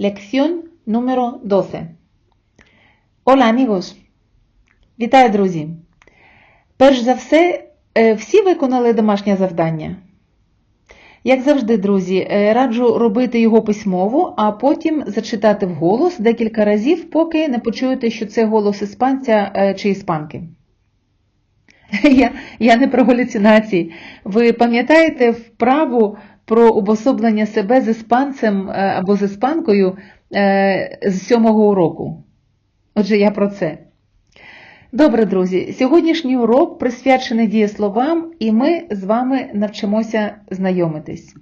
Lección número 12. Hola, amigos! Вітаю, друзі! Перш за все, е, всі виконали домашнє завдання. Як завжди, друзі, е, раджу робити його письмово, а потім зачитати вголос декілька разів, поки не почуєте, що це голос іспанця е, чи іспанки. Я, я не про галюцинації. Ви пам'ятаєте вправу про обособлення себе з іспанцем е, або з іспанкою е, з сьомого уроку? Отже, я про це. Добре, друзі, сьогоднішній урок присвячений дієсловам, і ми з вами навчимося знайомитись.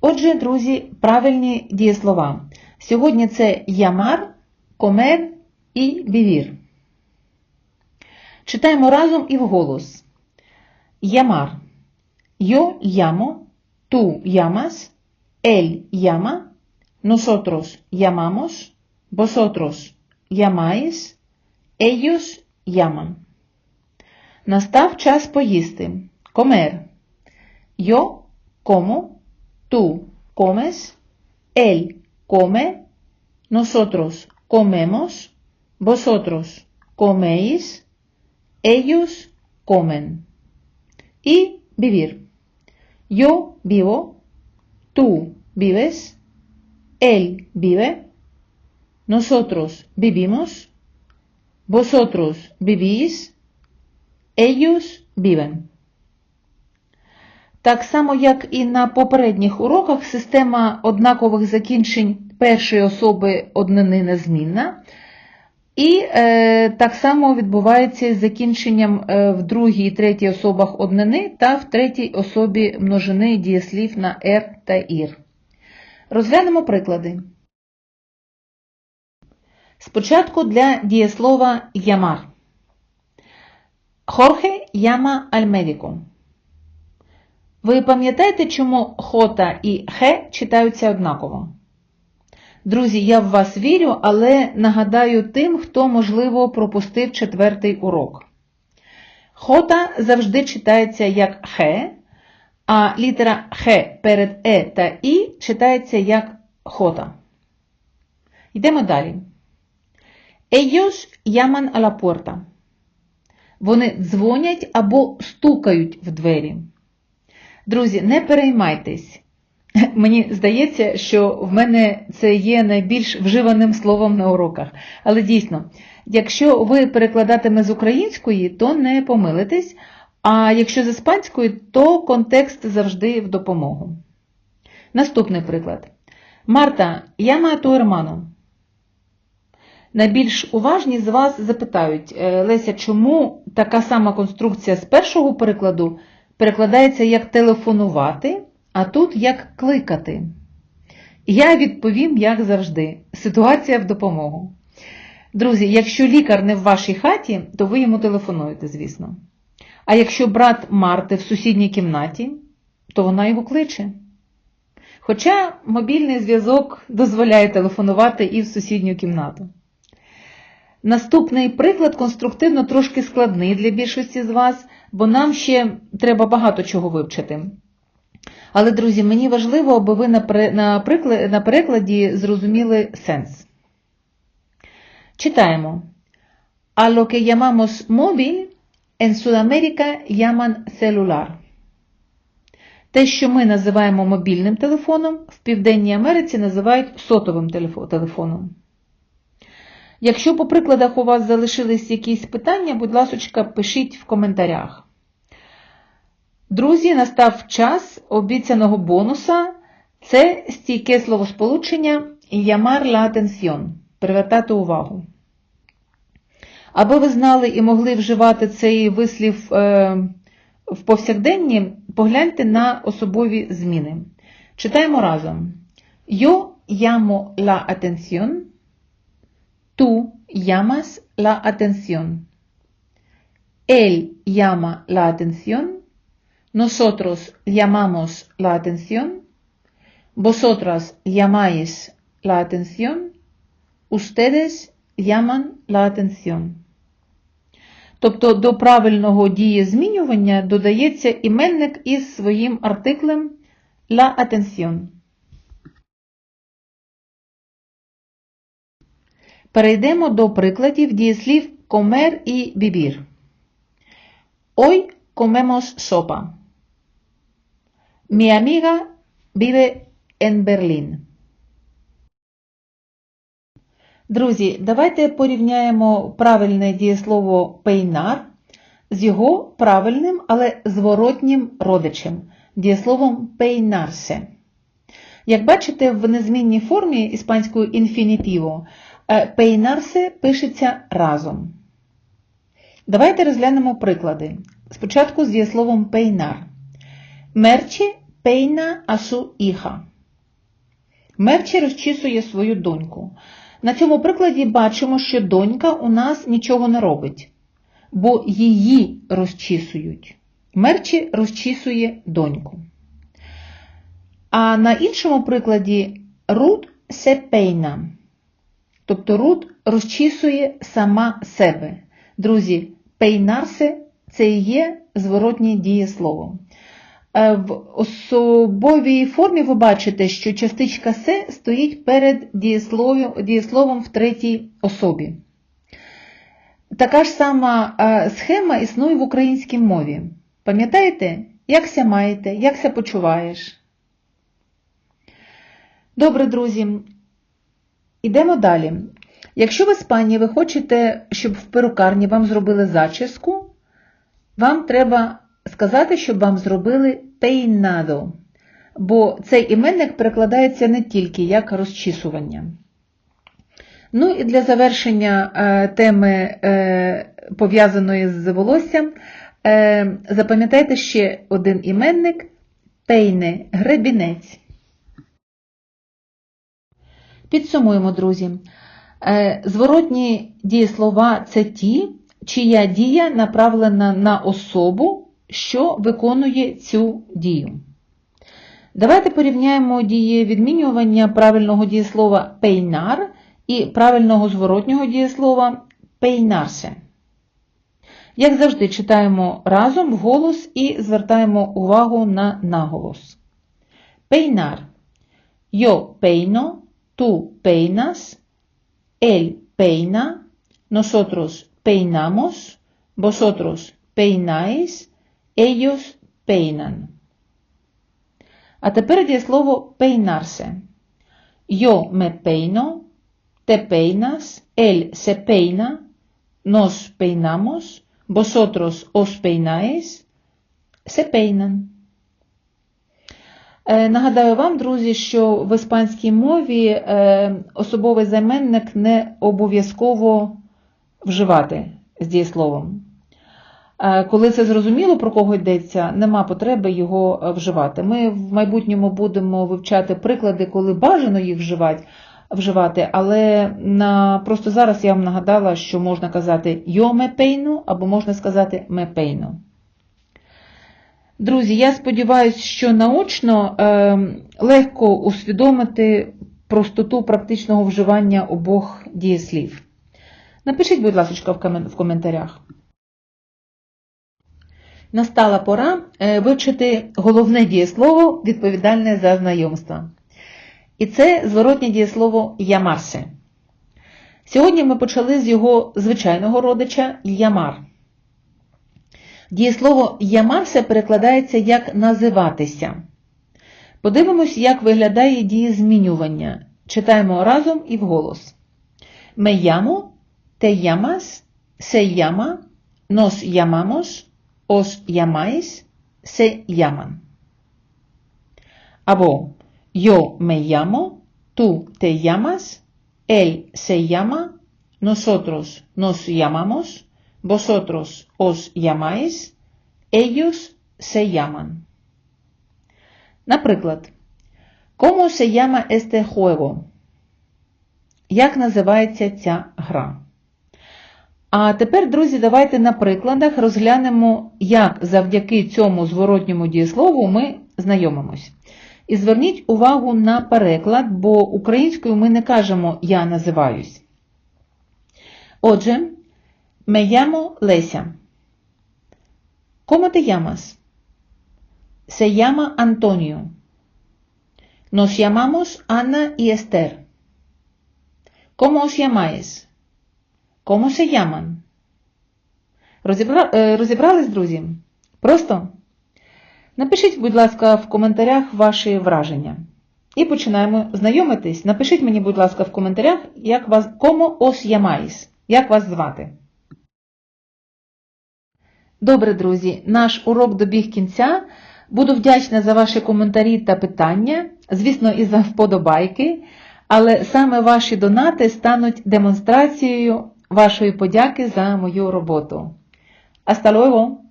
Отже, друзі, правильні дієслова. Сьогодні це ямар, комер і вівір. Читаємо разом і вголос. Llamar. Yo llamo, tú llamas, él llama, nosotros llamamos, vosotros llamáis, ellos llaman. Настав час поїсти. Comer. Yo como, tú comes, él come, nosotros comemos, vosotros coméis, ellos comen. Y vivir. Yo vivo, tú vives, él vive, nosotros vivimos, vosotros vivís, ellos viven. Так само, як і на попередніх уроках, система однакових закінчень першої особи однини незмінна. І е, так само відбувається із закінченням е, в другій і третій особах однини та в третій особі множини дієслів на «р» та «ір». Розглянемо приклади. Спочатку для дієслова «llamar». Хорхе al médico. Ви пам'ятаєте, чому хота і хе читаються однаково? Друзі, я в вас вірю, але нагадаю тим, хто, можливо, пропустив четвертий урок. Хота завжди читається як хе, а літера хе перед е та і читається як хота. Йдемо далі. Ellos la puerta. Вони дзвонять або стукають в двері. Друзі, не переймайтесь. Мені здається, що в мене це є найбільш вживаним словом на уроках. Але дійсно, якщо ви перекладатиме з української, то не помилитесь, а якщо з іспанської, то контекст завжди в допомогу. Наступний приклад. Марта, я маю ту ерману. Найбільш уважні з вас запитають, Леся, чому така сама конструкція з першого перекладу перекладається як телефонувати, а тут як кликати. Я відповім, як завжди, ситуація в допомогу. Друзі, якщо лікар не в вашій хаті, то ви йому телефонуєте, звісно. А якщо брат Марти в сусідній кімнаті, то вона його кличе. Хоча мобільний зв'язок дозволяє телефонувати і в сусідню кімнату. Наступний приклад конструктивно трошки складний для більшості з вас, бо нам ще треба багато чого вивчити. Але, друзі, мені важливо, аби ви на перекладі зрозуміли сенс. Читаємо. A lo que llamamos móvil, en Sudamérica llaman celular. Те, що ми називаємо мобільним телефоном, в Південній Америці називають сотовим телефоном. Якщо по прикладах у вас залишились якісь питання, будь ласка, пишіть в коментарях. Друзі, настав час обіцяного бонуса. Це стійке словосполучення llamar la atención – привертати увагу. Аби ви знали і могли вживати цей вислів е, в повсякденні, погляньте на особові зміни. Читаємо разом. Yo llamo la atención. Tú llamas la atención. Él llama la atención. Nosotros llamamos la atención. Vosotras llamáis la atención. Ustedes llaman la atención. Тобто до правильного дієзмінювання додається іменник із своїм артиклем la atención. Перейдемо до прикладів дієслів comer і vivir. Hoy comemos sopa. Mi amiga vive en Berlin. Друзі, давайте порівняємо правильне дієслово пейнар з його правильним, але зворотнім родичем дієсловом пейнарсе. Як бачите, в незмінній формі іспанського інфінітиву пейнарсе пишеться разом. Давайте розглянемо приклади. Спочатку з дієсловом пейнар. Мерчі пейна асу іха. Мерчі розчісує свою доньку. На цьому прикладі бачимо, що донька у нас нічого не робить, бо її розчісують. Мерчі розчісує доньку. А на іншому прикладі Рут сепейна. Тобто Рут розчісує сама себе. Друзі, пейнарсе це і є зворотнє дієслово. Е, в особовій формі ви бачите, що частичка се стоїть перед дієсловом в третій особі. Така ж сама е, схема існує в українській мові. Пам'ятаєте, якся маєте, якся почуваєш? Добре, друзі. Ідемо далі. Якщо в Іспанії ви хочете, щоб в перукарні вам зробили зачіску, вам треба сказати, щоб вам зробили пейнадо, бо цей іменник перекладається не тільки як розчісування. Ну і для завершення е, теми, е, пов'язаної з волоссям, е, запам'ятайте ще один іменник пейне гребінець. Підсумуємо, друзі. Зворотні дієслова це ті, чия дія направлена на особу, що виконує цю дію. Давайте порівняємо дії відмінювання правильного дієслова пейнар і правильного зворотнього дієслова пейнарсе. Як завжди, читаємо разом вголос і звертаємо увагу на наголос. Пейнар. Yo peino, tú peinas, él peina, nosotros peinamos, vosotros peináis, ellos peinan. А тепер дієслово peinarse. Yo me peino, te peinas, él se peina, nos peinamos, vosotros os peináis, se peinan. Нагадаю вам, друзі, що в іспанській мові особовий займенник не обов'язково вживати з дієсловом. Е, коли це зрозуміло, про кого йдеться, нема потреби його е, вживати. Ми в майбутньому будемо вивчати приклади, коли бажано їх вживати, вживати, але на, просто зараз я вам нагадала, що можна казати «йо мепейну» або можна сказати мепейну. Друзі, я сподіваюся, що наочно е, легко усвідомити простоту практичного вживання обох дієслів. Напишіть, будь ласка, в коментарях. Настала пора е, вивчити головне дієслово, відповідальне за знайомство. І це зворотнє дієслово ямарсе. Сьогодні ми почали з його звичайного родича ямар. Дієслово ямарсе перекладається як називатися. Подивимось, як виглядає дієзмінювання. Читаємо разом і вголос. Me llamo, te llamas, se llama, nos llamamos, os llamáis, se llaman. Або yo me llamo, tú te llamas, él se llama, nosotros nos llamamos, vosotros os llamáis, ellos se llaman. Наприклад, ¿Cómo se llama este juego? Як називається ця гра? А тепер, друзі, давайте на прикладах розглянемо, як завдяки цьому зворотньому дієслову ми знайомимось. І зверніть увагу на переклад, бо українською ми не кажемо Я називаюсь. Отже, me llamo Леся. ¿Cómo te llamas? Se llama Antonio. Nos llamamos Ana y Esther. ¿Cómo os llamáis? ¿Cómo se llaman? Розібра... е, Розібрались, друзі? Просто? Напишіть, будь ласка, в коментарях ваші враження. І починаємо знайомитись. Напишіть мені, будь ласка, в коментарях, як вас, кому ос ямаїс, як вас звати. Добре, друзі, наш урок добіг кінця. Буду вдячна за ваші коментарі та питання, звісно, і за вподобайки, але саме ваші донати стануть демонстрацією вашої подяки за мою роботу. Hasta luego!